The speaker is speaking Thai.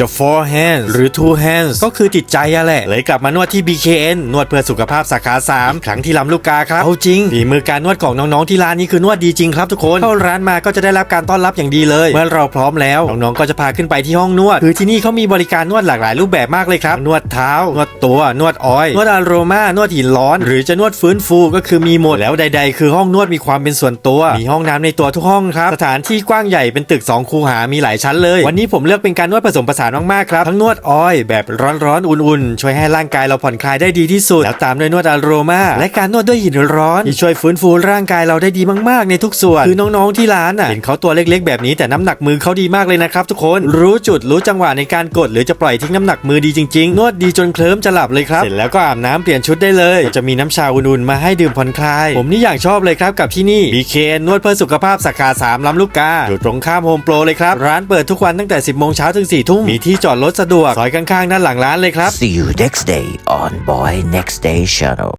จะ four hands หรือ two hands ก็คือติดใจอะแหละ เลยกลับมานวดที่ BKN นวดเพื่อสุขภาพสาขา 3 ครั้งที่ลำลูกกาครับ เอาจริงฝีมือการนวดของน้องๆที่ร้านนี้คือนวดดีจริงครับทุกคน เข้าร้านมาก็จะได้รับการต้อนรับอย่างดีเลย เมื่อเราพร้อมแล้ว น้องๆก็จะพาขึ้นไปที่ห้องนวด คือที่นี่เขามีบริการนวดหลากหลายรูปแบบมากเลยครับ นวดเท้า นวดตัว นวดออยล์นวดอารมานวดหินร้อน หรือจะนวดฟื้นฟูก็คือมีหมด แล้วใด ๆ คือห้องนวดมีความเป็นส่วนตัว มีห้องน้ำในตัวทุกห้องครับ สถานที่กว้างใหญ่เป็นตึก 2 คูหา มีหลายชั้นเลย วันนี้ผมเลือกเป็นการนวดผสมผสานมากๆครับ ทั้งนวดออยล์แบบร้อนๆ อุ่นๆ ช่วยให้ร่างกายเราผ่อนคลายได้ดีที่สุด แล้วตามด้วยนวดอารมาและการนวดด้วยหินร้อนที่ช่วยฟื้นฟูร่างกายเราได้ดีมากๆ ในทุกส่วน คือน้องๆที่ร้านอะเห็นเขาตัวเล็กๆ แบบนี้แต่น้ำหนักมือเขาดีมากเลยนะครับทุกคนรู้จุดรู้จังหวะในการกด หรือจะปล่อยทิ้งน้ำหนักมือดีจริงๆ นวดดีจนเคลิ้มจะหลับเลยครับเสร็จแล้วก็อาบน้ำเปลี่ยนชุดได้เลยก็จะมีน้ำชาอุ่นๆมาให้ดื่มผ่อนคลายผมนี่อยากชอบเลยครับกับที่นี่ BK นวดเพื่อสุขภาพสาขา3ลำลูกกาอยู่ตรงข้ามโฮมโปรเลยครับร้านเปิดทุกวันตั้งแต่ 10โมงเช้าถึง4ทุ่มมีที่จอดรถสะดวก ซอยข้างๆด้านหลังร้านเลยครับ See you next day on Boy Next Day Channel.